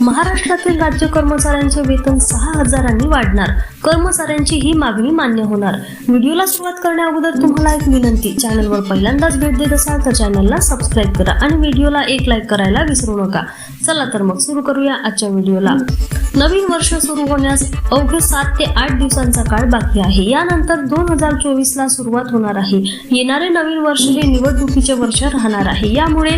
महाराष्ट्रातील राज्य कर्मचाऱ्यांचे वेतन सहा हजारांनी वाढणार. कर्मचाऱ्यांची ही मागणी मान्य होणार. व्हिडिओला सुरुवात करण्या अगोदर तुम्हाला एक विनंती. चॅनलवर पहिल्यांदाच भेट देत असाल तर चॅनलला सबस्क्राईब करा आणि व्हिडिओला एक लाईक करायला विसरू नका. चला तर मग सुरू करूया आजच्या व्हिडिओला. नवीन वर्ष सुरू होण्यास अवघे सात ते आठ दिवसांचा काळ बाकी आहे. यानंतर दोन हजार चोवीस ला सुरुवात होणार आहे. येणारे नवीन वर्ष हे निवडणुकीचे वर्ष राहणार आहे. यामुळे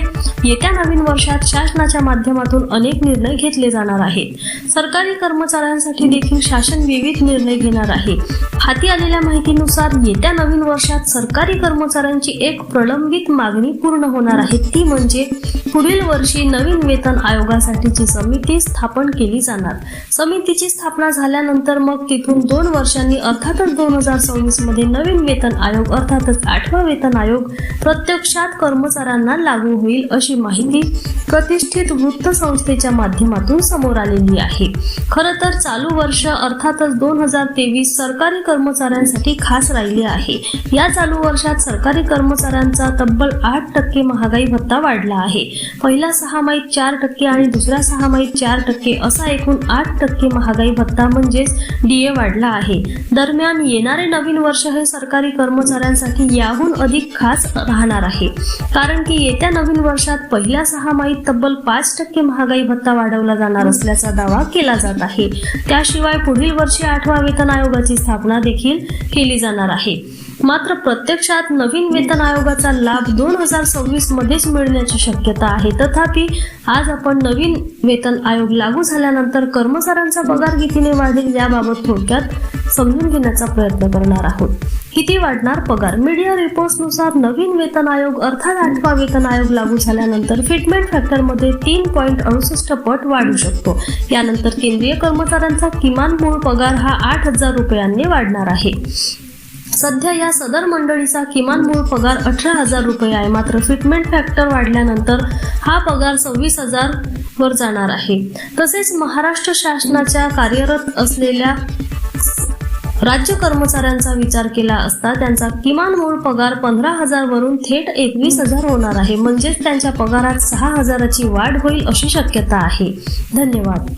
येत्या नवीन वर्षात शासनाच्या माध्यमातून अनेक निर्णय घेतले जाणार आहेत सरकारी कर्मचाऱ्यांसाठी देखील शासन विविध निर्णय घेणार आहे. हाती आलेल्या माहितीनुसार येत्या नवीन वर्षात सरकारी कर्मचाऱ्यांची एक प्रलंबित मागणी पूर्ण होणार आहे. ती म्हणजे पुढील वर्षी नवीन वेतन आयोगासाठीची समिती स्थापन केली जाणार. समितीची स्थापना झाल्यानंतर मग तिथून दोन वर्षांनी अर्थातच दोन हजार सव्वीसमध्ये नवीन वेतन आयोग अर्थातच आठवा वेतन आयोग प्रत्यक्षात कर्मचाऱ्यांना लागू होईल अशी माहिती प्रतिष्ठित वृत्तसंस्थेच्या माध्यमातून समोर आलेली आहे. खरं तर चालू वर्ष अर्थातच दोन हजार तेवीस सरकारी कर्मचाऱ्यांसाठी खास राहिले आहे. या चालू वर्षात सरकारी कर्मचाऱ्यांचा तब्बल आठ टक्के महागाई भत्ता वाढला आहे. पहिला सहामाहीत चार टक्के आणि दुसऱ्या सहामाहीत चार टक्के असा एकूण आठ टक्के महागाई भत्ता म्हणजेच डीए वाढला आहे. दरम्यान येणारे नवीन वर्ष हे सरकारी कर्मचाऱ्यांसाठी याहून अधिक खास राहणार आहे. कारण की येत्या नवीन वर्षात पहिल्या सहामाहीत तब्बल पाच टक्के महागाई भत्ता वाढवला जाणार असल्याचा दावा केला जात आहे. त्याशिवाय पुढील वर्षी आठवा वेतन आयोगाची स्थापना देखील केली जाणार आहे. मात्र प्रत्यक्षात नवीन वेतन आयोगाचा लाभ दोन हजार सव्वीस मध्येच मिळण्याची शक्यता आहे. तथापि आज आपण नवीन वेतन आयोग लागू झाल्यानंतर कर्मचाऱ्यांचा पगार कितीने वाढेल याबाबत थोडक्यात समजून घेण्याचा प्रयत्न करणार आहोत. किती वाढणार पगार? मीडिया रिपोर्ट्सनुसार नवीन वेतन आयोग अर्थात आठवा वेतन आयोग लागू झाल्यानंतर फिटमेंट फॅक्टरमध्ये तीन पॉईंट अडुसष्ट पट वाढू शकतो. यानंतर केंद्रीय कर्मचाऱ्यांचा किमान मूळ पगार हा आठ हजार रुपयांनी वाढणार आहे. सध्या या सदर मंडळीचा किमान मूळ पगार अठरा हजार रुपये आहे. मात्र फिटमेंट फॅक्टर वाढल्यानंतर हा पगार सव्वीस हजार वर जाणार आहे. तसेच महाराष्ट्र शासनाच्या कार्यरत असलेल्या राज्य कर्मचाऱ्यांचा विचार केला असता त्यांचा किमान मूळ पगार पंधरा हजार वरून थेट एकवीस हजार होणार आहे. म्हणजेच त्यांच्या पगारात सहा हजाराची वाढ होईल अशी शक्यता आहे. धन्यवाद.